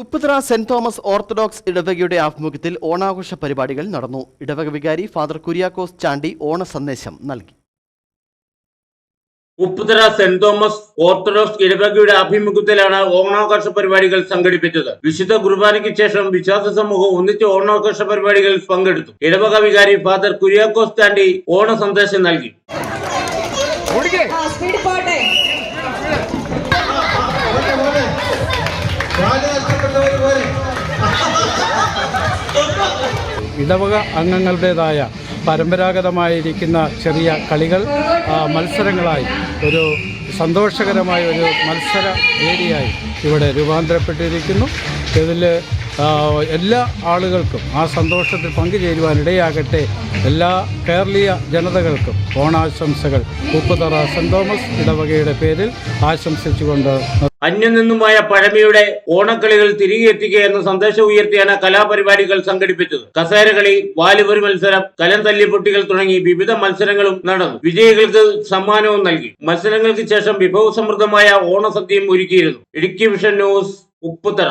Upputhara saint Thomas orthodox ഇടവകയുടെ ആഭിമുഖ്യത്തിൽ ഓണാഘോഷ പരിപാടികൾ നടന്നു. ഇടവക വികാരി ഫാദർ കുര്യാക്കോസ് ചാണ്ടി ഓണ സന്ദേശം നൽകി. ഉപ്പുതറ സെന്റ് തോമസ് ഓർത്തഡോക്സ് ഇടവകയുടെ ആഭിമുഖ്യത്തിലാണ് ഓണാഘോഷ പരിപാടികൾ സംഘടിപ്പിച്ചത്. വിശുദ്ധ കുർബാനയ്ക്ക് ശേഷം വിശ്വാസ സമൂഹം ഒന്നിച്ച് ഓണാഘോഷ പരിപാടികളിൽ പങ്കെടുത്തു. ഇടവക വികാരി ഫാദർ കുര്യാക്കോസ് ചാണ്ടി ഓണ സന്ദേശം നൽകി. സ്പീഡ് പോട്ടെ ഇടവക അംഗങ്ങളുടേതായ പരമ്പരാഗതമായിരിക്കുന്ന ചെറിയ കളികൾ മത്സരങ്ങളായി ഒരു സന്തോഷകരമായ ഒരു മത്സര വേദിയായി ഇവിടെ രൂപാന്തരപ്പെട്ടിരിക്കുന്നു. ഇതിൽ എല്ലാ ആളുകൾക്കും ആ സന്തോഷത്തിൽ പങ്കുചേരുവാനിടയാകട്ടെ. എല്ലാ കേരളീയ ജനതകൾക്കും ഓണാശംസകൾ. ഉപ്പുതറ സെന്റ് തോമസ് ഇടവകയുടെ പേരിൽ ആശംസിച്ചുകൊണ്ട് അന്യം നിന്നുമായ പഴമയുടെ ഓണക്കളികൾ തിരികെ എത്തിക്കുക എന്ന സന്ദേശം ഉയർത്തിയാണ് കലാപരിപാടികൾ സംഘടിപ്പിച്ചത്. കസേരകളി വാലുപൊരി മത്സരം കലം തല്ലിപ്പൊട്ടികൾ തുടങ്ങി വിവിധ മത്സരങ്ങളും നടന്നു. വിജയികൾക്ക് സമ്മാനവും നൽകി. മത്സരങ്ങൾക്ക് ശേഷം വിഭവസമൃദ്ധമായ ഓണസദ്യയും ഒരുക്കിയിരുന്നു. Idukki vision news Upputhara.